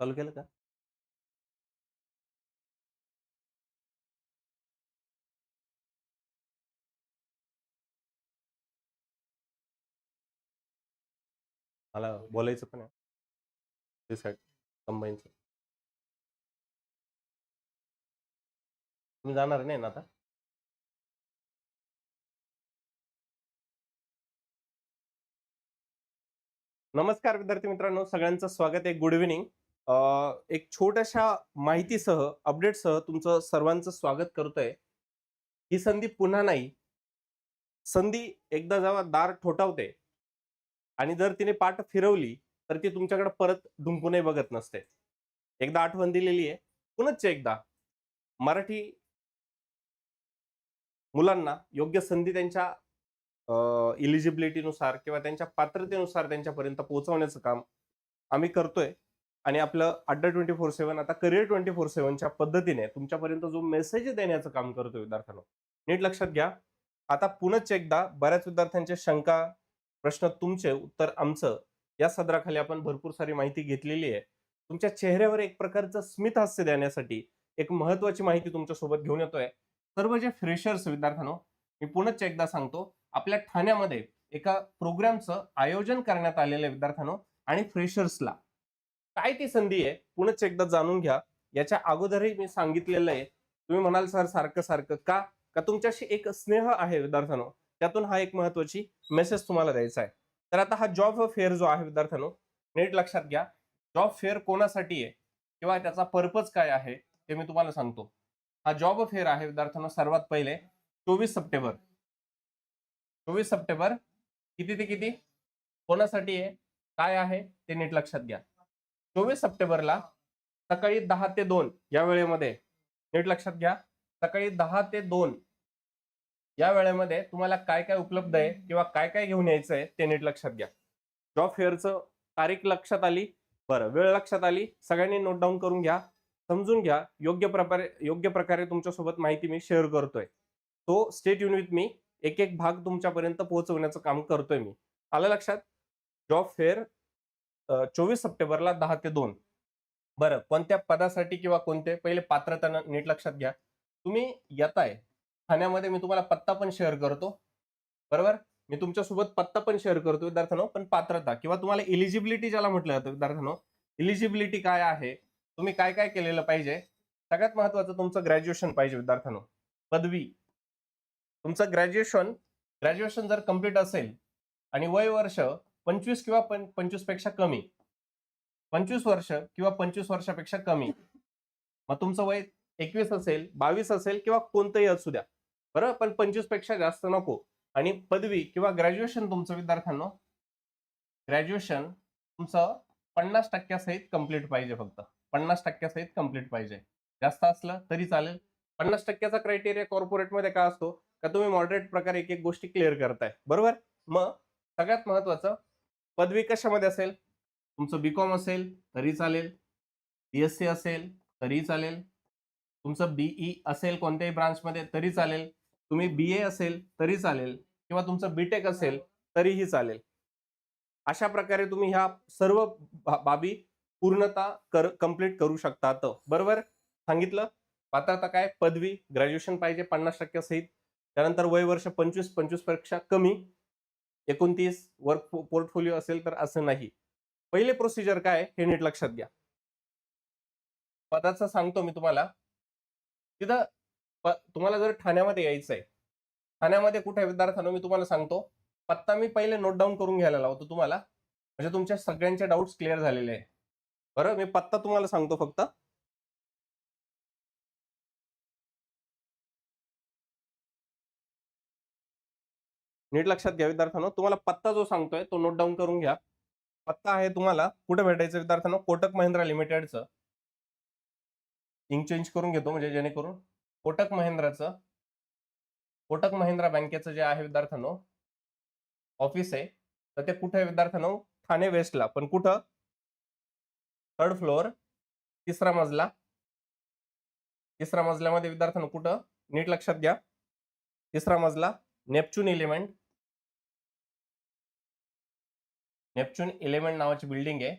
चालू केलं का? मला बोलायचं पण आहे. ते कंबाईनचं तुम्ही जाणार नाही ना आता? नमस्कार विद्यार्थी मित्रांनो सगळ्यांचं स्वागत आहे. गुड इव्हिनिंग एक छोट्याशा माहितीसह अपडेटसह तुमचं सर्वांचं स्वागत करतोय. ही संधी पुन्हा नाही. संधी एकदा जेव्हा दार ठोठावते आणि जर तिने पाठ फिरवली तर ती तुमच्याकडे परत ढुंकूनही बघत नसते. एकदा आठवण दिलेली आहे. पुनच एकदा मराठी मुलांना योग्य संधी त्यांच्या इलिजिबिलिटीनुसार किंवा त्यांच्या पात्रतेनुसार त्यांच्यापर्यंत पोहोचवण्याचं काम आम्ही करतोय. आणि आपलं अड्डा ट्वेंटी फोर सेव्हन आता करिअर ट्वेंटी फोर सेव्हनच्या पद्धतीने तुमच्यापर्यंत जो मेसेज देण्याचं काम करतोय विद्यार्थ्यांना नीट लक्षात घ्या. आता पुनच एकदा बऱ्याच विद्यार्थ्यांच्या शंका प्रश्न तुमचे उत्तर आमचं या सदराखाली आपण भरपूर सारी माहिती घेतलेली आहे. तुमच्या चेहऱ्यावर एक प्रकारचं स्मित हास्य देण्यासाठी एक महत्वाची माहिती तुमच्यासोबत घेऊन येतोय. सर्व जे फ्रेशर्स विद्यार्थ्यांनो मी पुनच एकदा सांगतो आपल्या ठाण्यामध्ये एका प्रोग्रामचं आयोजन करण्यात आलेलं आहे विद्यार्थ्यांनो आणि फ्रेशर्सला काय ती संधी आहे? पुनश्च एकदा जाणून घ्या. याच्या अगोदरही मी सांगितलेलं आहे. तुम्ही म्हणाल सर सारखं सारखं. का? का तुमच्याशी एक स्नेह आहे विद्यार्थ्यांनो? त्यातून हा एक महत्वाची मेसेज तुम्हाला द्यायचा आहे. तर आता हा जॉब फेअर जो आहे विद्यार्थ्यांनो नीट लक्षात घ्या. जॉब फेअर कोणासाठी आहे? किंवा त्याचा पर्पज काय आहे? ते मी तुम्हाला सांगतो. हा जॉब फेअर आहे विद्यार्थ्यांनो सर्वात पहिले चोवीस सप्टेंबर. चोवीस सप्टेंबर किती ते किती? कोणासाठी आहे? काय आहे? ते नीट लक्षात घ्या. चोवीस सप्टेंबरला सकाळी दहा ते दोन या वेळेमध्ये नीट लक्षात घ्या सकाळी दहा ते दोन या वेळेमध्ये तुम्हाला काय काय उपलब्ध आहे किंवा काय काय घेऊन यायचं आहे ते नीट लक्षात घ्या. जॉब फेअरचं तारीख लक्षात आली बरं वेळ लक्षात आली सगळ्यांनी नोट डाऊन करून घ्या समजून घ्या योग्य प्रकारे योग्य प्रकारे तुमच्यासोबत माहिती मी शेअर करतोय. तो स्टेट युन विथ मी एक एक भाग तुमच्यापर्यंत पोहोचवण्याचं काम करतोय मी. आलं लक्षात? जॉब फेअर चोवीस सप्टेंबरला दहा ते दोन. बरं कोणत्या पदासाठी किंवा कोणते? पहिले पात्रता नीट लक्षात घ्या. तुम्ही येताय. ठाण्यामध्ये मी तुम्हाला पत्ता पण शेअर करतो. बरोबर? मी तुमच्यासोबत पत्ता पण शेअर करतो विद्यार्थ्यांनो. पण पात्रता किंवा तुम्हाला इलिजिबिलिटी ज्याला म्हटलं जातं विद्यार्थ्यांनो. इलिजिबिलिटी काय आहे? तुम्ही काय काय केलेलं पाहिजे? सगळ्यात महत्वाचं तुमचं ग्रॅज्युएशन पाहिजे विद्यार्थ्यांनो. पदवी. तुमचं ग्रॅज्युएशन ग्रॅज्युएशन जर कंप्लीट असेल आणि वय वर्ष पंचवीस किंवा पंचवीसपेक्षा कमी. पंचवीस वर्ष किंवा पंचवीस वर्षापेक्षा कमी. मग तुमचं वय एकवीस असेल बावीस असेल किंवा कोणतंही असू द्या. बरं? पण पंचवीसपेक्षा जास्त नको. आणि पदवी किंवा ग्रॅज्युएशन तुमचं विद्यार्थ्यांनो. ग्रॅज्युएशन तुमचं पन्नास टक्क्यासहित कंप्लीट पाहिजे फक्त. पन्नास टक्क्यासहित कंप्लीट पाहिजे. जास्त असलं तरी चालेल. पन्नास टक्क्याचा क्रायटेरिया कॉर्पोरेटमध्ये काय असतो? का तुम्ही मॉडरेट प्रकारे एक एक गोष्टी क्लिअर करताय. बरोबर? मग सगळ्यात महत्वाचं पदवी कशामध्ये असेल? तुमचं बीकॉम असेल तरी चालेल. बीएससी असेल तरी चालेल. तुमचं बीई असेल कोणत्याही ब्रांचमध्ये तरी चालेल. तुम्ही बी ए असेल तरी चालेल. किंवा तुमचं बीटेक असेल तरीही चालेल. अशा प्रकारे तुम्ही ह्या सर्व बाबी पूर्णता कर कंप्लीट करू शकतात. बरोबर? सांगितलं? पात्रता काय? पदवी ग्रॅज्युएशन पाहिजे पन्नास टक्क्यासहित त्यानंतर वय वर्ष पंचवीस पंचवीसपेक्षा कमी. एकोणतीस वर्क पोर्टफोलिओ असेल तर असं नाही. पहिले प्रोसिजर काय हे नीट लक्षात घ्या. पदाचं सांगतो मी तुम्हाला. तिथं तुम्हाला जर ठाण्यामध्ये यायचं आहे. ठाण्यामध्ये कुठे विद्यार्थ्यांना? मी तुम्हाला सांगतो. पत्ता मी पहिले नोट डाऊन करून घ्यायला लावतो तुम्हाला. म्हणजे तुमच्या सगळ्यांचे डाऊट्स क्लिअर झालेले आहे बरं? मी पत्ता तुम्हाला सांगतो फक्त. नीट लक्षात घ्या विद्यार्थ्यांनो. तुम्हाला पत्ता जो सांगतोय तो नोट डाऊन करून घ्या. पत्ता आहे तुम्हाला कुठे भेटायचं विद्यार्थ्यांनो? कोटक महिंद्रा लिमिटेडचं. इंक चेंज करून घेतो म्हणजे जेणेकरून कोटक महिंद्राचं कोटक महिंद्रा बँकेचं जे आहे विद्यार्थ्यांनो ऑफिस आहे. तर ते कुठे आहे विद्यार्थ्यांनो? ठाणे वेस्टला पण कुठं? थर्ड फ्लोअर तिसरा मजला. तिसरा मजल्यामध्ये विद्यार्थ्यांनो कुठं? नीट लक्षात घ्या. तिसरा मजला नेपच्यून एलिमेंट नेपच्यून इलेमेंट नावाची बिल्डिंग आहे.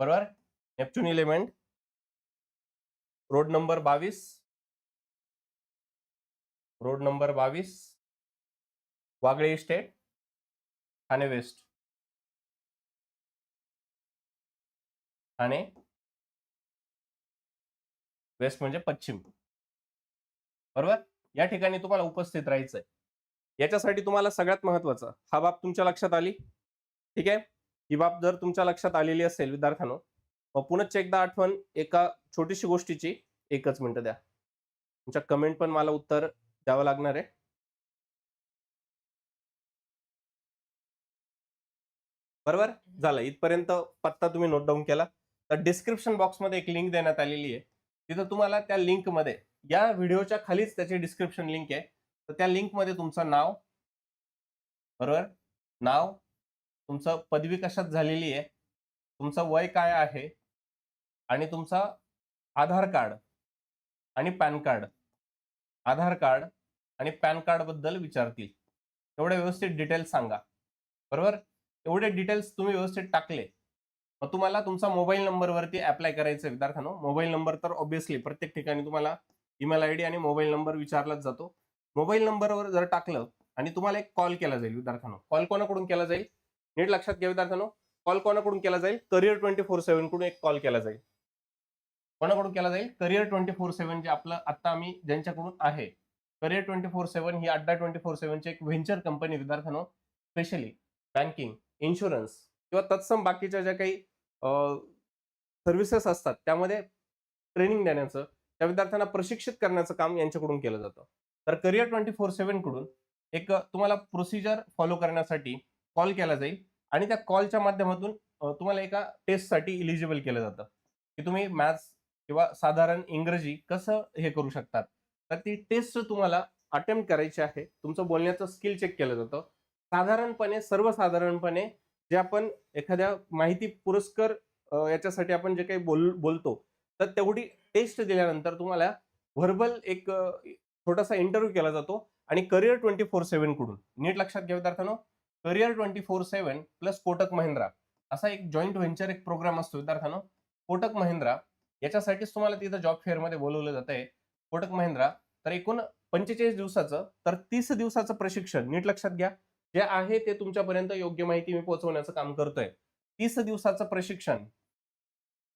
बरोबर? Neptune element. रोड नंबर बावीस. रोड नंबर बावीस. Wagle estate. Thane west. Thane. West म्हणजे पश्चिम. बरोबर? या ठिकाणी तुम्हाला उपस्थित राहायचंय. याच्यासाठी तुम्हाला सगळ्यात महत्वाचं हा बाब तुमच्या लक्षात आली? ठीक आहे? ही बाब जर तुमच्या लक्षात आलेली असेल विद्यार्थ्यांनो मग पुनश्च एकदा आठवण एका छोटीशी गोष्टीची एकच मिनिट द्या. तुमच्या कमेंट पण मला उत्तर द्यावं लागणार आहे. बरोबर? झालं. इथपर्यंत पत्ता तुम्ही नोट डाऊन केला. तर डिस्क्रिप्शन बॉक्समध्ये एक लिंक देण्यात आलेली आहे. तिथं तुम्हाला त्या लिंकमध्ये या व्हिडिओच्या खालीच त्याची डिस्क्रिप्शन लिंक आहे. तर त्या लिंकमध्ये तुमचं नाव बरोबर? नाव तुमचं पदवी कशात झालेली आहे. तुमचं वय काय आहे? आणि तुमचा आधार कार्ड आणि पॅन कार्ड. आधार कार्ड आणि पॅन कार्डबद्दल विचारतील. एवढे व्यवस्थित डिटेल्स सांगा. बरोबर? एवढे डिटेल्स तुम्ही व्यवस्थित टाकले. मग तुम्हाला तुमचा मोबाईल नंबरवरती अप्लाय करायचं आहे विद्यार्थ्यांनो. मोबाईल नंबर तर ऑब्व्हियसली प्रत्येक ठिकाणी तुम्हाला ईमेल आय डी आणि मोबाईल नंबर विचारलाच जातो. मोबाईल नंबरवर जर टाकलं आणि तुम्हाला एक कॉल केला जाईल विद्यार्थ्यांनो. कॉल कोणाकडून केला जाईल? नीट लक्षात घ्या विद्यार्थ्यांनो. कॉल कोणाकडून केला जाईल? करिअर ट्वेंटी फोर सेव्हनकडून एक कॉल केला जाईल. कोणाकडून केला जाईल? करिअर ट्वेंटी फोर सेव्हन जे आपलं आता आम्ही ज्यांच्याकडून आहे. करिअर ट्वेंटी फोर सेव्हन ही अड्डा ट्वेंटी फोर सेव्हनची एक व्हेंचर कंपनी विद्यार्थ्यांनो. स्पेशली बँकिंग इन्शुरन्स किंवा तत्सम बाकीच्या ज्या काही सर्व्हिसेस असतात त्यामध्ये ट्रेनिंग देण्याचं त्या विद्यार्थ्यांना प्रशिक्षित करण्याचं काम यांच्याकडून केलं जातं. तर करिअर ट्वेंटी फोर सेव्हनकडून एक तुम्हाला प्रोसिजर फॉलो करण्यासाठी कॉल केला जाईल आणि त्या कॉलच्या माध्यमातून तुम्हाला एका टेस्टसाठी इलिजिबल केलं जातं. की तुम्ही मॅथ्स किंवा साधारण इंग्रजी कसं हे करू शकतात? तर ती टेस्ट तुम्हाला अटेम्प्ट करायची आहे. तुमचं बोलण्याचं स्किल चेक केलं जातं. साधारणपणे सर्वसाधारणपणे जे आपण एखाद्या माहिती पुरस्कार याच्यासाठी आपण जे काही बोल बोलतो तर तेवढी टेस्ट दिल्यानंतर तुम्हाला व्हर्बल एक छोटासा इंटरव्ह्यू केला जातो आणि करिअर ट्वेंटी फोर सेव्हनकडून नीट लक्षात घ्या विद्यार्थ्यांनो. Career twenty four seven plus Kotak Mahindra असा एक जॉईंट व्हेंचर एक प्रोग्राम असतो विद्यार्थ्यांनो. कोटक महिंद्रा याच्यासाठीच तुम्हाला तिथं जॉब फेअरमध्ये बोलवलं जात आहे कोटक महिंद्रा तर एकूण पंचेचाळीस दिवसाचं तर तीस दिवसाचं प्रशिक्षण नीट लक्षात घ्या. जे आहे ते तुमच्यापर्यंत योग्य माहिती मी पोहोचवण्याचं काम करतोय. तीस दिवसाचं प्रशिक्षण.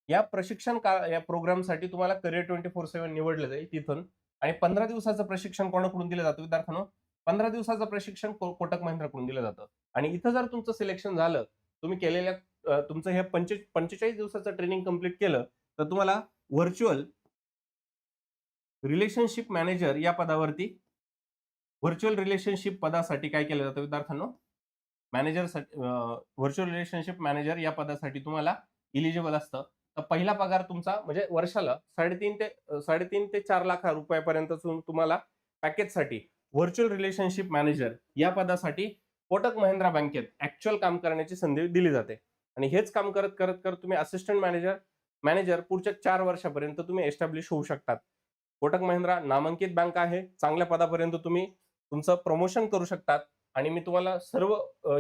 या प्रशिक्षण का या प्रोग्रामसाठी तुम्हाला करिअर ट्वेंटी फोर सेव्हन निवडलं जाईल तिथून. आणि पंधरा दिवसाचं प्रशिक्षण कोणाकडून दिलं जातं विद्यार्थ्यांनो? पंधरा दिवसाचं प्रशिक्षण कोटक महिंद्राकडून दिलं जातं. आणि इथं जर तुमचं सिलेक्शन झालं तुम्ही केलेल्या तुमचं हे पंचे पंचेचाळीस दिवसाचं ट्रेनिंग कंप्लीट केलं तर तुम्हाला व्हर्च्युअल रिलेशनशिप मॅनेजर या पदावरती व्हर्च्युअल रिलेशनशिप पदासाठी काय केलं जातं विद्यार्थ्यांनो? मॅनेजर व्हर्च्युअल रिलेशनशिप मॅनेजर या पदासाठी तुम्हाला इलिजिबल असतं. तर पहिला पगार तुमचा म्हणजे वर्षाला साडेतीन ते साडेतीन ते चार लाख रुपयापर्यंत तुम्हाला पॅकेजसाठी व्हर्च्युअल रिलेशनशिप मॅनेजर या पदासाठी कोटक महिंद्रा बँकेत ऍक्च्युअल काम करण्याची संधी दिली जाते. आणि हेच काम करत करत करत तुम्ही असिस्टंट मॅनेजर मॅनेजर पुढच्या चार वर्षापर्यंत तुम्ही एस्टॅब्लिश होऊ शकतात. कोटक महिंद्रा नामांकित बँक आहे. चांगल्या पदापर्यंत तुम्ही तुमचं प्रमोशन करू शकतात. आणि मी तुम्हाला सर्व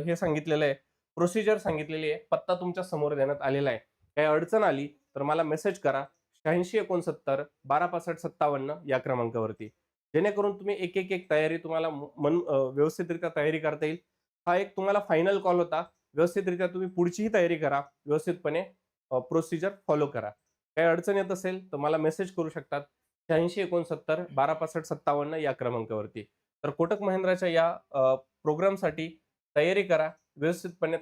हे सांगितलेलं आहे प्रोसिजर सांगितलेली आहे पत्ता तुमच्यासमोर देण्यात आलेला आहे. काही अडचण आली तर मला मेसेज करा. शहाऐंशी एकोणसत्तर बारा पासष्ट सत्तावन्न या क्रमांकावरती. जेणेकरून तुम्ही एक एक एक तयारी तुम्हाला मन व्यवस्थितरित्या तयारी करता येईल. हा एक तुम्हाला फायनल कॉल होता. व्यवस्थितरित्या तुम्ही पुढचीही तयारी करा. व्यवस्थितपणे प्रोसिजर फॉलो करा. काही अडचण येत असेल तर मला मेसेज करू शकतात. शहाऐंशी एकोणसत्तर बारा पासष्ट सत्तावन्न या क्रमांकावरती. तर कोटक महिंद्राच्या या प्रोग्रामसाठी तयारी करा. व्यवस्थितपणे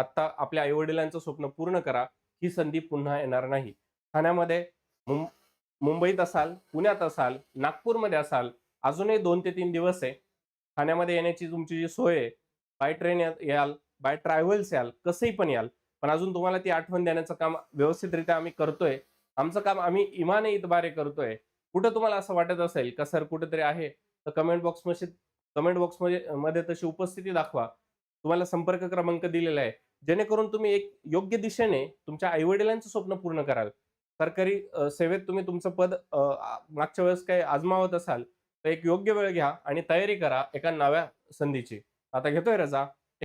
आता आपल्या आईवडिलांचं स्वप्न पूर्ण करा. ही संधी पुन्हा येणार नाही. ठाण्यामध्ये मुंबईत असाल पुण्यात असाल नागपूरमध्ये असाल अजूनही दोन ते तीन दिवस आहे. ठाण्यामध्ये येण्याची तुमची जी सोय आहे बाय ट्रेन याल बाय ट्रॅव्हल्स याल कसंही पण याल पण अजून तुम्हाला ती आठवण देण्याचं काम व्यवस्थितरित्या आम्ही करतोय. आमचं काम आम्ही इमाने इतबारे करतोय. कुठं तुम्हाला असं वाटत असेल का सर कुठेतरी आहे तर कमेंट बॉक्स मशी कमेंट बॉक्समध्ये मध्ये तशी उपस्थिती दाखवा. तुम्हाला संपर्क क्रमांक दिलेला आहे. जेणेकरून तुम्ही एक योग्य दिशेने तुमच्या आईवडिलांचं स्वप्न पूर्ण कराल. सरकारी सेवेत तुम्ही तुमचं पद मागच्या वेळेस काही आजमावत असाल तर एक योग्य वेळ घ्या आणि तयारी करा एका नव्या संधीची. आता घेतोय रजा.